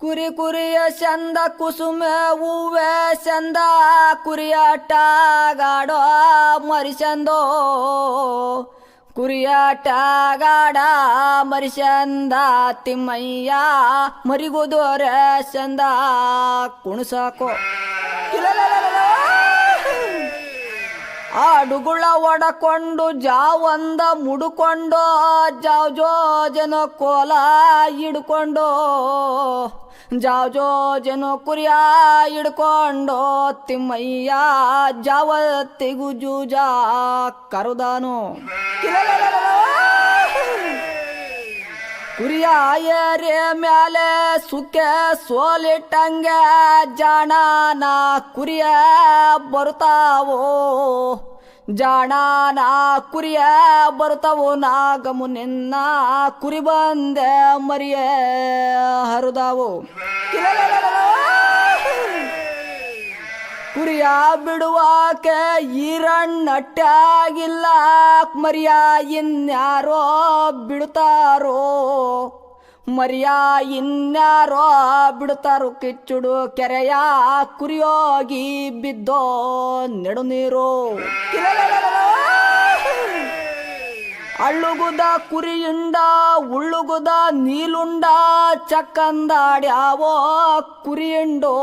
ಕುರಿ ಕುರಿಯ ಚಂದ ಕುಸುಮ ಹೂವೆ ಚಂದ ಕುರಿಯಾಟ ಗಡಾ ಮರಿ ಚಂದಾ ತಿಮ್ಮಯ್ಯ, ಮರಿಗೋದೋರ ಚಂದ ಕುಣಸಾಕೋ. ಆಡುಗುಳ ಒಡಕೊಂಡು ಜಾವಂದ ಮುಡುಕೊಂಡು, ಜಾವ್ ಜೋ ಜನ ಕೋಲ ಹಿಡ್ಕೊಂಡು. ಜಾವ್ ಜೋ ಜನ ಕುರಿಯ ಹಿಡ್ಕೊಂಡು ತಿಮ್ಮಯ್ಯ ಜಾವತ್ತಿಗೂ ಜೂಜ ಕರುದಾನು. ಕುರಿಯ ಏರಿ ಮ್ಯಾಲೆ ಸುಕ್ಕೆ ಸೋಲಿಟ್ಟಂಗೆ ನಾ ಕುರಿಯ ಬರ್ತಾವೋ ಜಾಣನ ಕುರಿಯ ಬರ್ತಾವೋ ನಾಗಮು ನಿನ್ನ ಕುರಿ ಬಂದೆ ಮರಿಯ ಹರಿದಾವು. ಕುರಿಯ ಬಿಡುವಾಕೆ ಈರಣ್ಣಟ್ಟಾಗಿಲ್ಲ ಮರಿಯ ಇನ್ಯಾರೋ ಬಿಡುತ್ತಾರೋ. ಮರಿಯ ಇನ್ಯಾರೋ ಬಿಡ್ತಾರು ಕಿಚ್ಚುಡು ಕೆರೆಯ ಕುರಿಯೋಗಿ ಬಿದ್ದೋ ನೆಡು ನೀರು ಅಳ್ಳುಗುದ ಕುರಿಯುಂಡ ಉಳ್ಳುಗುದ ನೀಲುಂಡ, ಚಕ್ಕಂದಾಡ್ಯಾವೋ ಕುರಿಯುಂಡೋ.